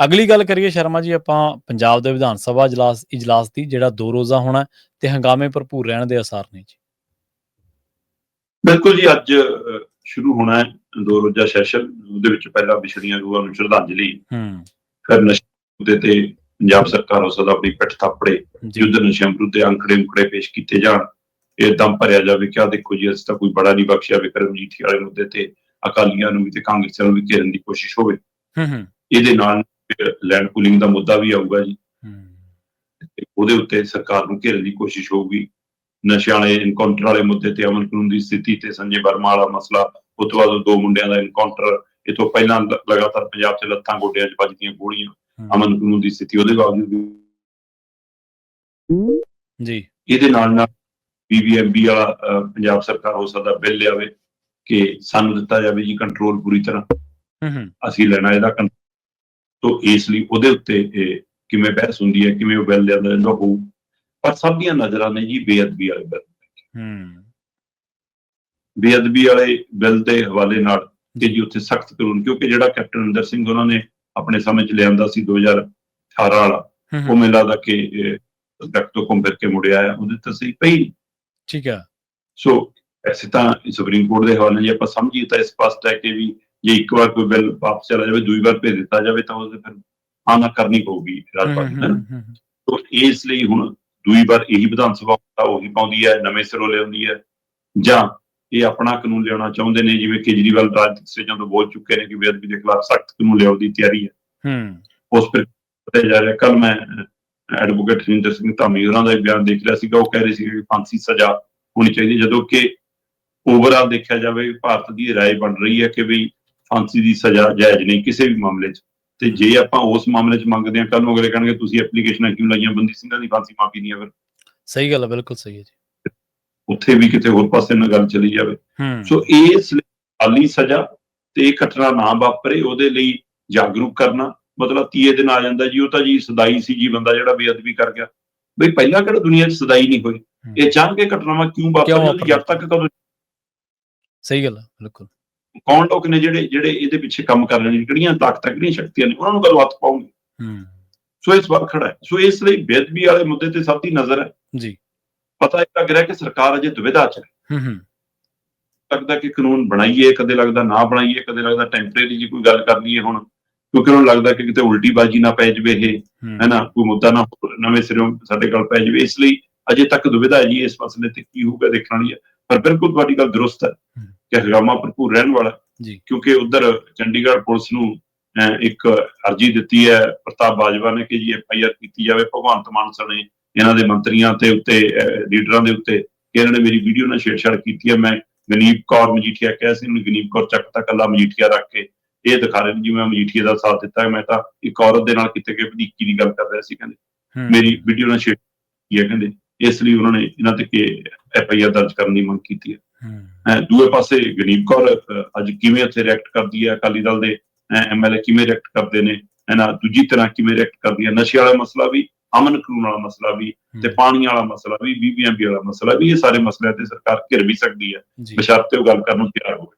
ਅਗਲੀ ਗੱਲ ਕਰੀਏ ਸ਼ਰਮਾ ਜੀ ਆਪਾਂ ਪੰਜਾਬ ਦੇ ਵਿਧਾਨ ਸਭਾ ਇਜਲਾਸ ਇਜਲਾਸ ਦੀ ਜਿਹੜਾ ਦੋ ਰੋਜ਼ਾ ਹੋਣਾ ਤੇ ਹੰਗਾਮੇ ਭਰਪੂਰ ਰਹਿਣ ਦੇ ਅਸਾਰ ਨੇ ਜੀ। ਬਿਲਕੁਲ ਜੀ ਅੱਜ ਸ਼ੁਰੂ ਹੋਣਾ ਹੈ ਦੋ ਰੋਜ਼ਾ ਸੈਸ਼ਨ ਉਹਦੇ ਵਿੱਚ ਪਹਿਲਾਂ ਵਿਛੜੀਆਂ ਰੂਹਾਂ ਨੂੰ ਸ਼ਰਧਾਂਜਲੀ ਹੂੰ। ਫਿਰ ਨਸ਼ੇ ਤੇ ਪੰਜਾਬ ਸਰਕਾਰ ਉਸ ਦਾ ਆਪਣੀ ਪਿੱਠ ਥਾਪੜੇ ਯੁੱਧ ਨਸ਼ਿਆਂ ਵਿਰੁੱਧ ਅੰਕੜੇ ਅੰਕੜੇ ਪੇਸ਼ ਕੀਤੇ ਜਾਣ ਇਹ ਦਮ ਭਰਿਆ ਜਾਵੇ ਕਿ ਆਹ ਦੇਖੋ ਜੀ ਅਸੀਂ ਤਾਂ ਕੋਈ ਬੜਾ ਨਹੀਂ ਬਖਸ਼ਿਆ ਵਿਕਰਮਜੀਤ ਵਾਲੇ ਮੁੱਦੇ ਤੇ ਅਕਾਲੀਆਂ ਨੂੰ ਵੀ ਤੇ ਕਾਂਗਰਸੀਆਂ ਨੂੰ ਵੀ ਘੇਰਨ ਦੀ ਕੋਸ਼ਿਸ਼ ਹੋਵੇ। ਹੂੰ ਹੂੰ। ਇਹਦੇ ਨਾਲ ਲੈਂਡ ਪੂਲਿੰਗ ਦਾ ਮੁੱਦਾ ਵੀ ਆਊਗਾ ਜੀ। ਉਹਦੇ ਉੱਤੇ ਸਰਕਾਰ ਨੂੰ ਘੇਰਨ ਦੀ ਕੋਸ਼ਿਸ਼ ਹੋਊਗੀ। ਨਸ਼ਿਆਂ ਵਾਲੇ ਇਨਕਾਊਂਟਰ ਵਾਲੇ ਮੁੱਦੇ ਤੇ ਅਮਨ ਕਾਨੂੰਨ ਦੀ ਸਥਿਤੀ ਤੇ ਸੰਜੇ ਵਰਮਾ ਵਾਲਾ ਮਸਲਾ ਉਸ ਤੋਂ ਬਾਅਦ ਦੋ ਮੁੰਡਿਆਂ ਦਾ ਇਨਕਾਊਂਟਰ ਇਹ ਤੋਂ ਪਹਿਲਾਂ ਲਗਾਤਾਰ ਪੰਜਾਬ 'ਚ ਲੱਤਾਂ ਗੋਡਿਆਂ 'ਚ ਵੱਜਦੀਆਂ ਗੋਲੀਆਂ। ਅਮਨ ਕਾਨੂੰਨ ਦੀ ਸਥਿਤੀ ਉਹਦੇ ਬਾਵਜੂਦ ਜੀ। ਇਹਦੇ ਨਾਲ ਨਾਲ ਬੀਬੀਐਮਬੀ ਵਾਲਾ ਪੰਜਾਬ ਸਰਕਾਰ ਹੋ ਸਕਦਾ ਬਿੱਲ ਲਿਆਵੇ ਕਿ ਸਾਨੂੰ ਦਿੱਤਾ ਜਾਵੇ ਜੀ ਕੰਟਰੋਲ ਪੂਰੀ ਤਰ੍ਹਾਂ। ਅਸੀਂ ਲੈਣਾ ਇਹਦਾ ਕੰਟਰੋਲ ਤੋਂ ਇਸ ਲਈ ਉਹਦੇ ਉੱਤੇ ਕਿਵੇਂ ਬਹਿਸ ਹੁੰਦੀ ਹੈ ਕਿਵੇਂ ਉਹ ਬਿੱਲ ਲਿਆਂਦਾ ਜਾਂਦਾ ਹੋਊ ਪਰ ਸਭ ਦੀਆਂ ਨਜ਼ਰਾਂ ਨੇ ਜੀ ਬੇਅਦਬੀ ਵਾਲੇ ਬਿੱਲ ਹੂੰ। ਬੇਅਦਬੀ ਵਾਲੇ ਬਿੱਲ ਦੇ ਹਵਾਲੇ ਨਾਲ ਕਿ ਜੀ ਉੱਥੇ ਸਖਤ ਕਾਨੂੰਨ ਕਿਉਂਕਿ ਜਿਹੜਾ ਕੈਪਟਨ ਅਮਰਿੰਦਰ ਸਿੰਘ ਉਹਨਾਂ ਨੇ ਆਪਣੇ ਸਮੇਂ 'ਚ ਲਿਆਂਦਾ ਸੀ 2018 ਵਾਲਾ ਉਹ ਮੈਨੂੰ ਲੱਗਦਾ ਕਿ ਤੱਕ ਤੋਂ ਘੁੰਮ ਫਿਰ ਕੇ ਮੁੜਿਆ ਆ ਉਹਦੇ ਤੇ ਸਹੀ ਪਈ। ਠੀਕ ਹੈ ਸੋ ਐਸੇ ਤਾਂ ਸੁਪਰੀਮ ਕੋਰਟ ਦੇ ਹਵਾਲੇ ਜੇ ਆਪਾਂ ਸਮਝੀਏ ਤਾਂ ਇਹ ਸਪਸ਼ਟ ਹੈ ਕਿ ਵੀ ਜੇ ਇੱਕ ਵਾਰ ਕੋਈ ਬਿੱਲ ਵਾਪਸ ਚਲਾ ਜਾਵੇ ਦੂਜੀ ਵਾਰ ਭੇਜ ਦਿੱਤਾ ਜਾਵੇ ਤਾਂ ਉਹਦੇ ਫਿਰ ਹਾਂ ਨਾ ਕਰਨੀ ਪਊਗੀ ਨੂੰ ਹੂੰ, ਹੂੰ ਸੋ ਇਸ ਲਈ ਹੁਣ ਦੂਜੀ ਵਾਰ ਇਹੀ ਵਿਧਾਨ ਸਭਾ ਤਾਂ ਉਹੀ ਪਾਉਂਦੀ ਹੈ ਨਵੇਂ ਸਿਰੋਂ ਲਿਆਉਂਦੀ ਹੈ। ਜਾਂ ਇਹ ਆਪਣਾ ਕਾਨੂੰਨ ਲਿਆਉਣਾ ਚਾਹੁੰਦੇ ਨੇ ਜਿਵੇਂ ਕੇਜਰੀਵਾਲ ਰਾਜਨੀਤਿਕ ਸਟੇਜਾਂ ਤੋਂ ਬੋਲ ਚੁੱਕੇ ਨੇ ਕਿ ਬੇਅਦਬੀ ਦੇ ਖਿਲਾਫ ਸਖਤ ਕਾਨੂੰਨ ਲਿਆਉਣ ਦੀ ਤਿਆਰੀ ਹੈ। ਹੂੰ। ਉਸ ਪਰ ਪਤਾ ਜਾ ਰਿਹਾ ਕੱਲ ਮੈਂ ਐਡਵੋਕੇਟ ਹਰਿੰਦਰ ਸਿੰਘ ਧਾਮੀ ਉਹਨਾਂ ਦਾ ਬਿਆਨ ਦੇਖ ਲਿਆ ਸੀਗਾ ਉਹ ਕਹਿ ਰਹੇ ਸੀ ਕਿ ਫਾਂਸੀ ਸਜ਼ਾ ਹੋਣੀ ਚਾਹੀਦੀ ਜਦੋਂ ਕਿ ਓਵਰਆਲ ਦੇਖਿਆ ਜਾਵੇ ਭਾਰਤ ਦੀ ਰਾਏ ਬਣ ਰਹੀ ਹੈ ਕਿ ਵੀ ਫਾਂਸੀ ਦੀ ਸਜ਼ਾ ਜਾਇਜ਼ ਨਹੀਂ ਕਿਸੇ ਵੀ ਮਾਮਲੇ 'ਚ। ਤੇ ਜੇ ਆਪਾਂ ਉਸ ਮਾਮਲੇ 'ਚ ਮੰਗਦੇ ਹਾਂ ਕੱਲ ਨੂੰ ਅਗਲੇ ਕਹਿਣਗੇ ਤੁਸੀਂ ਐਪਲੀਕੇਸ਼ਨਾਂ ਕਿਉਂ ਲਾਈਆਂ? ਬੰਦੀ ਸਿੰਘਾਂ ਦੀ ਫਾਂਸੀ ਮਾਫੀ ਨਹੀਂ ਫਿਰ। ਸਹੀ ਗੱਲ ਹੈ ਬਿਲਕੁਲ ਸਹੀ ਹੈ ਜੀ। ਉੱਥੇ ਵੀ ਕਿਤੇ ਹੋਰ ਪਾਸੇ ਨਾਲ ਗੱਲ ਚਲੀ ਜਾਵੇ। ਸੋ ਇਸ ਲਈ ਖਾਲੀ ਸਜ਼ਾ ਤੇ ਇਹ ਘਟਨਾ ਨਾ ਵਾਪਰੇ ਉਹਦੇ ਲਈ ਜਾਗਰੂਕ ਕਰਨਾ। ਮਤਲਬ ਤੀਏ ਦਿਨ ਆ ਜਾਂਦਾ ਜੀ ਉਹ ਤਾਂ ਜੀ ਸਦਾਈ ਸੀ ਜੀ ਬੰਦਾ ਜਿਹੜਾ ਬੇਅਦਬੀ ਕਰ ਗਿਆ। ਬਈ ਪਹਿਲਾਂ ਕਿਹੜਾ ਦੁਨੀਆ 'ਚ ਸਦਾਈ ਨਹੀਂ ਹੋਈ? ਇਹ ਅਚਾਨਕ ਇਹ ਘਟਨਾਵਾਂ ਕਿਉਂ ਵਾਪਰੀਆਂ? ਜਦ ਤੱਕ ਕਦੋਂ ਸਹੀ ਗੱਲ ਹੈ ਬਿਲਕੁਲ। ਕੌਣ ਲੋਕ ਨੇ ਜਿਹੜੇ ਜਿਹੜੇ ਇਹਦੇ ਪਿੱਛੇ ਕੰਮ ਕਰ ਰਹੇ ਨੇ ਕਿਹੜੀਆਂ ਤਾਕਤਾਂ ਕਿਹੜੀਆਂ ਸ਼ਕਤੀਆਂ ਨੇ ਉਹਨਾਂ ਨੂੰ ਕਦੋਂ ਹੱਥ ਪਾਉਂਗੇ ਹੂੰ। ਸੋ ਇਸ ਵਾਰ ਖੜਾ ਹੈ। ਸੋ ਇਸ ਲਈ ਬੇਅਦਬੀ ਵਾਲੇ ਮੁੱਦੇ ਤੇ ਸਭ ਦੀ ਨਜ਼ਰ ਹੈ। ਜੀ। ਪਤਾ ਇਹ ਲੱਗ ਰਿਹਾ ਕਿ ਸਰਕਾਰ ਅਜੇ ਦੁਵਿਧਾ 'ਚ ਹੈ। ਹੂੰ ਹੂੰ। ਲੱਗਦਾ ਕਿ ਕਾਨੂੰਨ ਬਣਾਈਏ ਕਦੇ ਲੱਗਦਾ ਨਾ ਬਣਾਈਏ ਕਦੇ ਲੱਗਦਾ ਟੈਂਪਰੇਰੀ ਜੀ ਕੋਈ ਗੱਲ ਕਰ ਲਈਏ ਹੁਣ ਕਿਉਂਕਿ ਉਹਨੂੰ ਲੱਗਦਾ ਕਿ ਕਿਤੇ ਉਲਟੀ ਬਾਜੀ ਨਾ ਪੈ ਜਵੇ ਇਹ ਹੂੰ। ਹੈ ਨਾ? ਕੋਈ ਮੁੱਦਾ ਨਾ ਨਵੇਂ ਸਿਰੋਂ ਸਾਡੇ ਕੋਲ ਪੈ ਜਵੇ। ਇਸ ਲਈ ਅਜੇ ਤੱਕ ਦੁਵਿਧਾ ਹੈ ਜੀ ਇਸ ਮਸਲੇ ਤੇ ਕੀ ਹੋਊਗਾ ਦੇਖਣ ਵਾਲੀ ਹੈ। ਪਰ ਬਿਲਕੁਲ ਤੁਹਾਡੀ ਗੱਲ ਦਰੁਸਤ ਹੈ। ਕਿ ਹਗਾਮਾ ਭਰਪੂਰ ਰਹਿਣ ਵਾਲਾ। ਜੀ। ਕਿਉਂਕਿ ਉਧਰ ਚੰਡੀਗੜ੍ਹ ਪੁਲਿਸ ਨੂੰ ਇੱਕ ਅਰਜੀ ਦਿੱਤੀ ਹੈ ਪ੍ਰਤਾਪ ਬਾਜਵਾ ਨੇ ਕਿ ਜੀ ਐਫ ਆਈ ਆਰ ਕੀਤੀ ਜਾਵੇ। ਭਗਵੰਤ ਮਾਨ ਸਣੇ ਇਹਨਾਂ ਦੇ ਮੰਤਰੀਆਂ ਤੇ ਉੱਤੇ ਲੀਡਰਾਂ ਦੇ ਉੱਤੇ ਕਿ ਇਹਨਾਂ ਨੇ ਮੇਰੀ ਵੀਡੀਓ ਨਾਲ ਛੇੜਛਾੜ ਕੀਤੀ ਹੈ। ਮੈਂ ਗਨੀਪ ਕੌਰ ਮਜੀਠੀਆ ਕਿਹਾ ਸੀ ਉਹਨੂੰ ਗਨੀਪ ਕੌਰ ਚੱਕ ਤਾਂ ਕੱਲਾ ਮਜੀਠੀਆ ਰੱਖ ਕੇ ਇਹ ਦਿਖਾ ਰਹੇ ਨੇ ਜਿਵੇਂ ਮੈਂ ਮਜੀਠੀਆ ਦਾ ਸਾਥ ਦਿੱਤਾ ਹੈ, ਮੈਂ ਤਾਂ ਇੱਕ ਔਰਤ ਦੇ ਨਾਲ ਕਿਤੇ ਕਿ ਵਧੀਕੀ ਦੀ ਗੱਲ ਕਰ ਰਿਹਾ ਸੀ ਕਹਿੰਦੇ। ਮੇਰੀ ਵੀਡੀਓ ਨਾਲ ਸ਼ੇਅਰ ਕੀਤੀ ਹੈ ਕਹਿੰਦੇ। ਇਸ ਲਈ ਉਹਨਾਂ ਨੇ ਇਹਨਾਂ ਤੇ ਕਿ ਐਫ ਆਈ ਆਰ ਦਰਜ ਕਰਨ ਦੀ ਮੰਗ ਕੀਤੀ ਹੈ। ਦੂਏ ਪਾਸੇ ਗਨੀਪ ਕੌਰ ਅੱਜ ਕਿਵੇਂ ਉੱਥੇ ਰਿਐਕਟ ਕਰਦੀ ਹੈ ਅਕਾਲੀ ਦਲ ਦੇ? ਐਮਐਲਏ ਕਿਵੇਂ ਰਿਐਕਟ ਕਰਦੇ ਨੇ? ਇਹਨਾਂ ਦੂਜੀ ਤਰ੍ਹਾਂ ਕਿਵੇਂ ਰਿਐਕਟ ਕਰਦੀ ਹੈ? ਨਸ਼ੇ ਵਾਲਾ ਮਸਲਾ ਵੀ ਅਮਨ ਕਾਨੂੰਨ ਵਾਲਾ ਮਸਲਾ ਵੀ ਤੇ ਪਾਣੀ ਵਾਲਾ ਮਸਲਾ ਵੀ ਬੀਬੀਐਮਬੀ ਵਾਲਾ ਮਸਲਾ ਵੀ ਇਹ ਸਾਰੇ ਮਸਲਿਆਂ ਤੇ ਸਰਕਾਰ ਘਿਰ ਵੀ ਸਕਦੀ ਹੈ। ਬਸ਼ਰਤੇ ਉਹ ਗੱਲ ਕਰਨ ਨੂੰ ਤਿਆਰ ਹੋਵੇ।